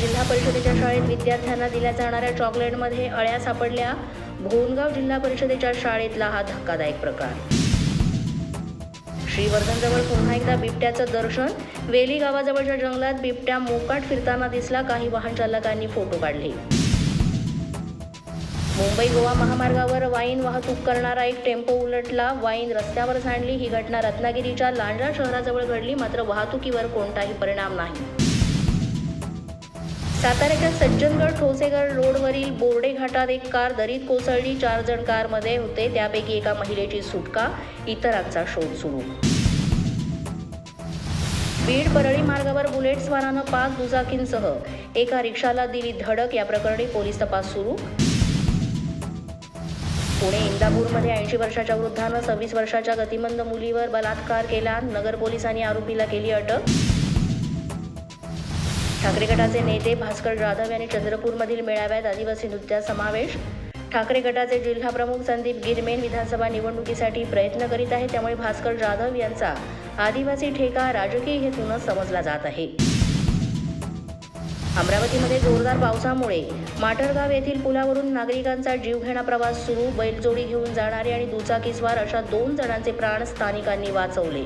जिल्हा परिषदेच्या शाळेत विद्यार्थ्यांना दिल्या जाणाऱ्या चॉकलेटमध्ये अळ्या सापडल्या. भोनगाव जिल्हा परिषदेच्या शाळेतला हा धक्कादायक प्रकार. श्रीवर्धनजवळ पुन्हा एकदा बिबट्याचं दर्शन. वेली गावाजवळच्या जंगलात बिबट्या मोकाट फिरताना दिसला. काही वाहन चालकांनी फोटो काढले. मुंबई गोवा महामार्गावर वाईन वाहतूक करणारा एक टेम्पो उलटला. वाईन रस्त्यावर सांडली. ही घटना रत्नागिरीच्या लांजा शहराजवळ घडली. मात्र वाहतुकीवर कोणताही परिणाम नाही. साताऱ्याच्या सज्जनगड ठोसेगड रोडवरील बोर्डे घाटात एक कार दरीत कोसळली. चार जण कारमध्ये होते. त्यापैकी एका महिलेची सुटका. इतरांचा शोध सुरू. बीड परळी मार्गावर बुलेटस्वारानं पाच दुचाकींसह एका रिक्षाला दिली धडक. या प्रकरणी पोलीस तपास सुरू. पुणे इंदापूरमध्ये ऐंशी वर्षाच्या वृद्धानं सव्वीस वर्षाच्या गतिमंद मुलीवर बलात्कार केला. नगर पोलिसांनी आरोपीला केली अटक. ठाकरे गटाचे नेते भास्कर जाधव यांनी चंद्रपूरमधील मेळाव्यात आदिवासी नृत्यात समावेश. ठाकरे गटाचे जिल्हाप्रमुख संदीप गिरमेन विधानसभा निवडणुकीसाठी प्रयत्न करीत आहेत त्यामुळे भास्कर जाधव यांचा आदिवासी ठेका राजकीय हेतूनच समजला जात आहे. अमरावतीमध्ये जोरदार पावसामुळे माटरगाव येथील पुलावरून नागरिकांचा जीवघेणा प्रवास सुरू बैलजोडी घेऊन जाणारे आणि दुचाकीस्वार अशा दोन जणांचे प्राण स्थानिकांनी वाचवले.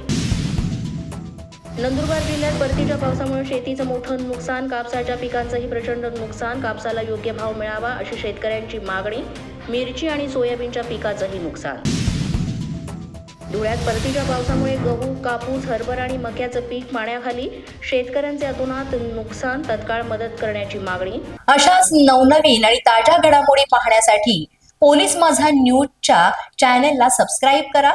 नंदुरबार जिल्ह्यात परतीच्या पावसामुळे शेतीचं मोठं नुकसान कापसाच्या पिकांचंही प्रचंड नुकसान कापसाला योग्य भाव मिळावा अशी शेतकऱ्यांची मागणी मिरची आणि सोयाबीनच्या पिकाचंही नुकसान. धुळ्यात परतीच्या पावसामुळे गहू कापूस हरभरा आणि मक्याचं पीक पाण्याखाली शेतकऱ्यांचे अतोनात नुकसान तत्काळ मदत करण्याची मागणी. अशाच नवनवीन आणि ताज्या घडामोडी पाहण्यासाठी पोलीस माझा न्यूजच्या चॅनेलला सबस्क्राईब करा.